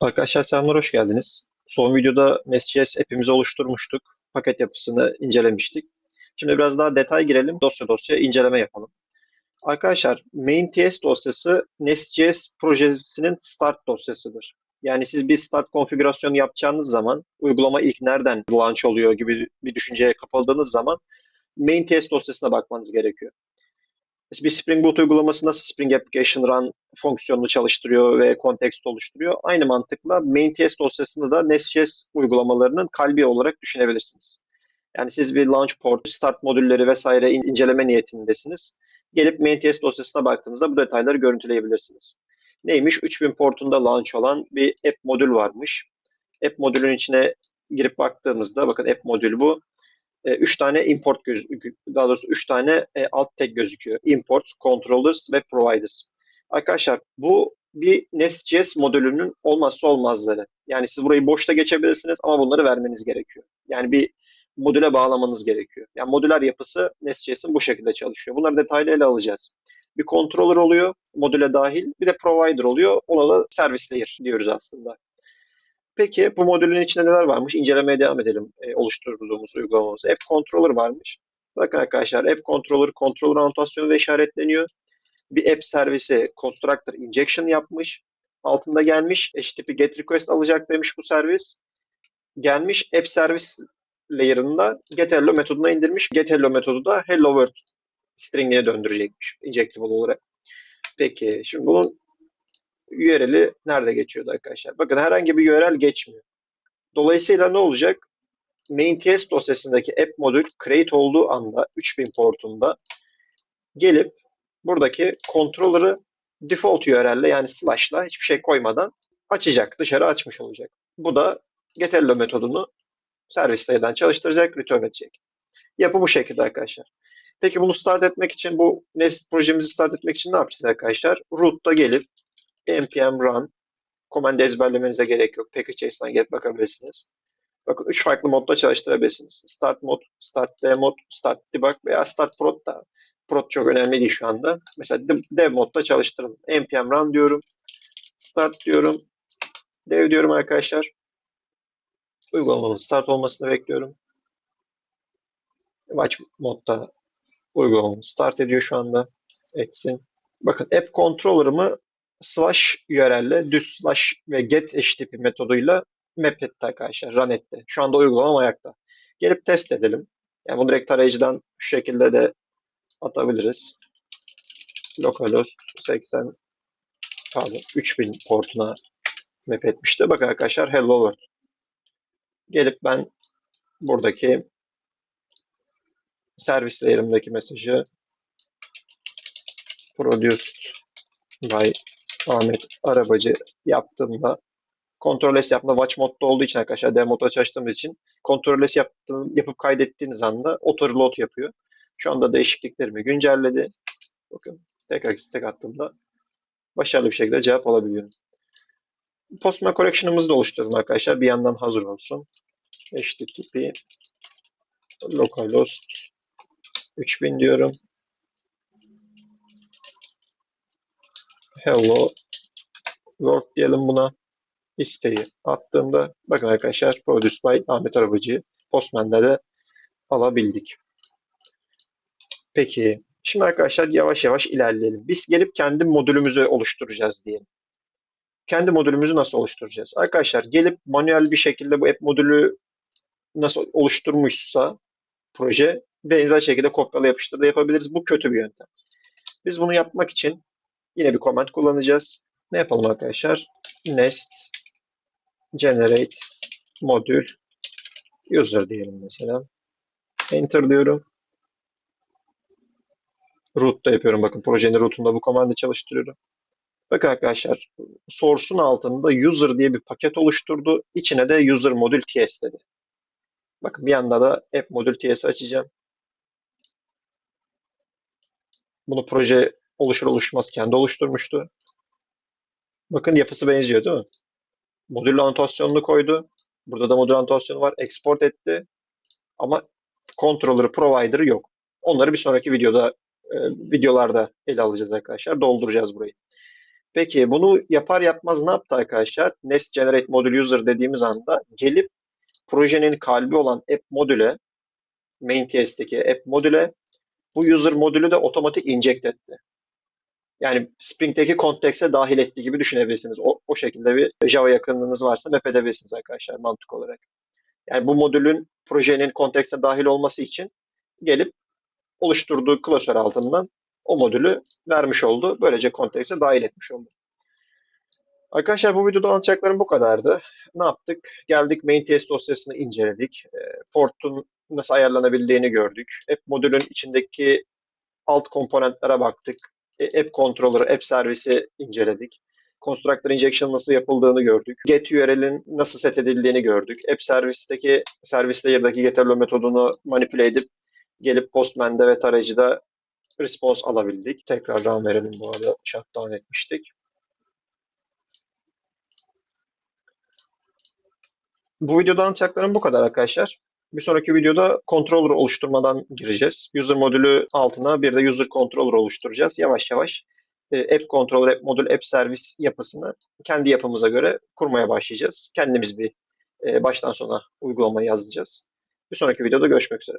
Arkadaşlar selamlar, hoş geldiniz. Son videoda Nest.js app'imizi oluşturmuştuk. Paket yapısını incelemiştik. Şimdi biraz daha detay girelim. Dosya dosya inceleme yapalım. Arkadaşlar main.ts dosyası Nest.js projesinin start dosyasıdır. Yani siz bir start konfigürasyonu yapacağınız zaman uygulama ilk nereden launch oluyor gibi bir düşünceye kapıldığınız zaman main.ts dosyasına bakmanız gerekiyor bir Spring Boot uygulaması nasıl Spring Application Run fonksiyonunu çalıştırıyor ve kontekst oluşturuyor. Aynı mantıkla main.ts dosyasında da Nest.js uygulamalarının kalbi olarak düşünebilirsiniz. Yani siz bir launch port, start modülleri vesaire inceleme niyetindesiniz. Gelip main.ts dosyasına baktığınızda bu detayları görüntüleyebilirsiniz. Neymiş? 3000 portunda launch olan bir app modül varmış. App modülün içine girip baktığımızda, bakın app modül bu. 3 e, tane import gözüküyor. Daha doğrusu 3 tane e, alt tag gözüküyor. Imports, controllers ve providers. Arkadaşlar bu bir Nest.js modülünün olmazsa olmazları. Yani siz burayı boşta geçebilirsiniz ama bunları vermeniz gerekiyor. Yani bir modüle bağlamanız gerekiyor. Yani modüler yapısı Nest.js'in bu şekilde çalışıyor. Bunları detaylı ele alacağız. Bir controller oluyor modüle dahil. Bir de provider oluyor. Ona da service layer diyoruz aslında. Peki bu modülün içinde neler varmış? İncelemeye devam edelim e, oluşturduğumuz uygulamamız. App Controller varmış. Bakın arkadaşlar App Controller, controller anotasyonu da işaretleniyor. Bir app servisi constructor injection yapmış. Altında gelmiş. HTTP get request alacak demiş bu servis. Gelmiş app service layer'ında getHello metoduna indirmiş. GetHello metodu da hello world string'ine döndürecekmiş injectable olarak. Peki şimdi bunun URL'i nerede geçiyordu arkadaşlar? Bakın herhangi bir URL geçmiyor. Dolayısıyla ne olacak? Main.ts dosyasındaki app modül create olduğu anda 3000 portunda gelip buradaki controller'ı default URL'le yani slash'la hiçbir şey koymadan açacak. Dışarı açmış olacak. Bu da getHello metodunu servis çalıştıracak, return edecek. Yapı bu şekilde arkadaşlar. Peki bunu start etmek için bu Nest projemizi start etmek için ne yapacağız arkadaşlar? Root'ta gelip npm run command ezberlemenize gerek yok. Package.js'den gelip bakabilirsiniz. Bakın üç farklı modda çalıştırabilirsiniz. Start mod, start dev mod, start debug veya start prod da. Prod çok önemli değil şu anda. Mesela dev modda çalıştırın. npm run diyorum. Start diyorum. Dev diyorum arkadaşlar. Uygulamamın start olmasını bekliyorum. Watch modda uygulamamı start ediyor şu anda. Etsin. Bakın app controller'ımı slash URL'le düz slash ve get HTTP metoduyla map etti arkadaşlar. Run etti. Şu anda uygulamam ayakta. Gelip test edelim. Yani bunu direkt tarayıcıdan şu şekilde de atabiliriz. Localhost 80 pardon 3000 portuna map etmişti. Bakın arkadaşlar hello world. Gelip ben buradaki servis layer'ımdaki mesajı produced by Ahmet Arabacı yaptığımda S yapma watch modda olduğu için arkadaşlar demo modda çalıştığımız için Ctrl S yaptığım, yapıp kaydettiğiniz anda auto reload yapıyor. Şu anda değişikliklerimi güncelledi. Bakın tekrar istek attığımda başarılı bir şekilde cevap alabiliyorum. Postman collection'ımızı da oluşturdum arkadaşlar. Bir yandan hazır olsun. HTTP localhost 3000 diyorum. Hello world diyelim buna isteği attığımda bakın arkadaşlar Produced by Ahmet Arabacı Postman'da da alabildik. Peki şimdi arkadaşlar yavaş yavaş ilerleyelim. Biz gelip kendi modülümüzü oluşturacağız diyelim. Kendi modülümüzü nasıl oluşturacağız? Arkadaşlar gelip manuel bir şekilde bu app modülü nasıl oluşturmuşsa proje benzer şekilde kopyala yapıştır da yapabiliriz. Bu kötü bir yöntem. Biz bunu yapmak için Yine bir command kullanacağız. Ne yapalım arkadaşlar? Nest generate modül user diyelim mesela. Enter diyorum. Root'ta yapıyorum. Bakın projenin root'unda bu komandı çalıştırıyorum. Bakın arkadaşlar source'un altında user diye bir paket oluşturdu. İçine de user modül ts dedi. Bakın bir yanda da app modül ts açacağım. Bunu proje oluşur oluşmaz kendi oluşturmuştu. Bakın yapısı benziyor değil mi? Modül anotasyonunu koydu. Burada da modül anotasyonu var. Export etti. Ama controller provider'ı yok. Onları bir sonraki videoda e, videolarda ele alacağız arkadaşlar. Dolduracağız burayı. Peki bunu yapar yapmaz ne yaptı arkadaşlar? Nest Generate Module User dediğimiz anda gelip projenin kalbi olan app modüle, main.ts'teki app modüle bu user modülü de otomatik inject etti. Yani Spring'deki kontekste dahil ettiği gibi düşünebilirsiniz. O, o şekilde bir Java yakınlığınız varsa map edebilirsiniz arkadaşlar mantık olarak. Yani bu modülün projenin kontekste dahil olması için gelip oluşturduğu klasör altından o modülü vermiş oldu. Böylece kontekste dahil etmiş oldu. Arkadaşlar bu videoda anlatacaklarım bu kadardı. Ne yaptık? Geldik main.ts dosyasını inceledik. E, Port'un nasıl ayarlanabildiğini gördük. App modülün içindeki alt komponentlere baktık. E, App controller'ı, app servisi inceledik. Constructor injection nasıl yapıldığını gördük. Get URL'in nasıl set edildiğini gördük. App servisteki servis layer'daki getter metodunu manipüle edip gelip Postman'de ve tarayıcıda response alabildik. Tekrar run verelim bu arada shutdown etmiştik. Bu videoda anlatacaklarım bu kadar arkadaşlar. Bir sonraki videoda controller oluşturmadan gireceğiz. User modülü altına bir de user controller oluşturacağız. Yavaş yavaş e, app controller, app modül, app servis yapısını kendi yapımıza göre kurmaya başlayacağız. Kendimiz bir e, baştan sona uygulamayı yazacağız. Bir sonraki videoda görüşmek üzere.